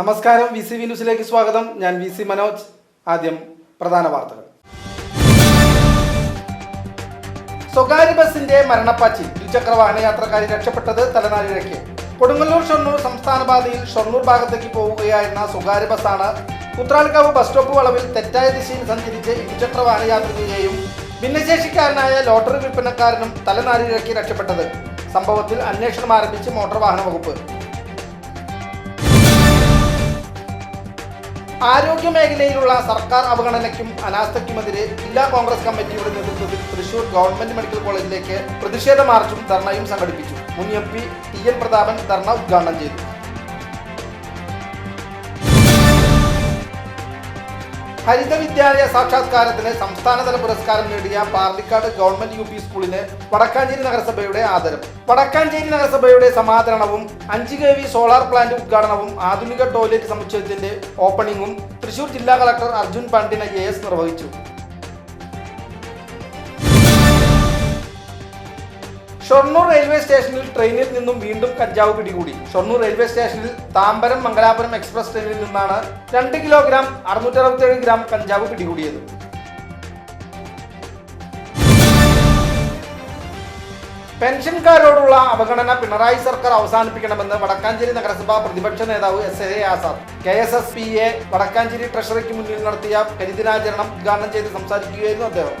നമസ്കാരം V C V ന്യൂസിലേക്ക് സ്വാഗതം. ഞാൻ വി സി മനോജ്. ആദ്യം പ്രധാന വാർത്തകൾ. സ്വകാര്യ ബസിന്റെ മരണപ്പാച്ചിൽ ഇരുചക്ര വാഹന യാത്രക്കാരി രക്ഷപ്പെട്ടത് തലനാരിഴയ്ക്ക് കൊടുങ്ങല്ലൂർ ഷൊർണൂർ സംസ്ഥാന പാതയിൽ ഷൊർണൂർ ഭാഗത്തേക്ക് പോവുകയായിരുന്ന സ്വകാര്യ ബസ്സാണ് ഉത്രാൽക്കാവ് ബസ് സ്റ്റോപ്പ് വളവിൽ തെറ്റായ ദിശയിൽ സഞ്ചരിച്ച് ഇരുചക്ര വാഹന യാത്രികയെയും ഭിന്നശേഷിക്കാരനായ ലോട്ടറി വിൽപ്പനക്കാരനും തലനാരിഴയ്ക്ക് രക്ഷപ്പെട്ടത്. സംഭവത്തിൽ അന്വേഷണം ആരംഭിച്ച് മോട്ടോർ വാഹന വകുപ്പ്. ആരോഗ്യ മേഖലയിലുള്ള സർക്കാർ അവഗണനയ്ക്കും അനാസ്ഥയ്ക്കുമെതിരെ ജില്ലാ കോൺഗ്രസ് കമ്മിറ്റിയുടെ നേതൃത്വത്തിൽ തൃശൂർ ഗവൺമെന്റ് മെഡിക്കൽ കോളേജിലേക്ക് പ്രതിഷേധ മാർച്ചും ധർണയും സംഘടിപ്പിച്ചു. മുൻ M P T N Prathapan ധർണ ഉദ്ഘാടനം ചെയ്തു. ഹരിത വിദ്യാലയ സാക്ഷാത്കാരത്തിന് സംസ്ഥാനതല പുരസ്കാരം നേടിയ പാർലിക്കാട് ഗവൺമെന്റ് യു പി സ്കൂളിന് വടക്കാഞ്ചേരി നഗരസഭയുടെ ആദരം. വടക്കാഞ്ചേരി നഗരസഭയുടെ സമാദരണവും അഞ്ച് കെ വി സോളാർ പ്ലാന്റ് ഉദ്ഘാടനവും ആധുനിക ടോയ്ലറ്റ് സമുച്ചയത്തിന്റെ ഓപ്പണിംഗും തൃശൂർ ജില്ലാ കളക്ടർ അർജുൻ പാണ്ഡ്യൻ ഐ നിർവഹിച്ചു. ഷൊർണൂർ റെയിൽവേ സ്റ്റേഷനിൽ ട്രെയിനിൽ നിന്നും വീണ്ടും കഞ്ചാവ് പിടികൂടി. ഷൊർണൂർ റെയിൽവേ സ്റ്റേഷനിൽ താമ്പരം മംഗലാപുരം എക്സ്പ്രസ് ട്രെയിനിൽ നിന്നാണ് രണ്ട് കിലോഗ്രാം അറുന്നൂറ്റി അറുപത്തിയേഴ് ഗ്രാം കഞ്ചാവ് പിടികൂടിയത്. പെൻഷൻകാരോടുള്ള അവഗണന പിണറായി സർക്കാർ അവസാനിപ്പിക്കണമെന്ന് വടക്കാഞ്ചേരി നഗരസഭാ പ്രതിപക്ഷ നേതാവ് S A Azad. K S S P A Vadakkanchery ട്രഷറിക്ക് മുന്നിൽ നടത്തിയ കരിദിനാചരണം ഉദ്ഘാടനം ചെയ്ത് സംസാരിക്കുകയായിരുന്നു അദ്ദേഹം.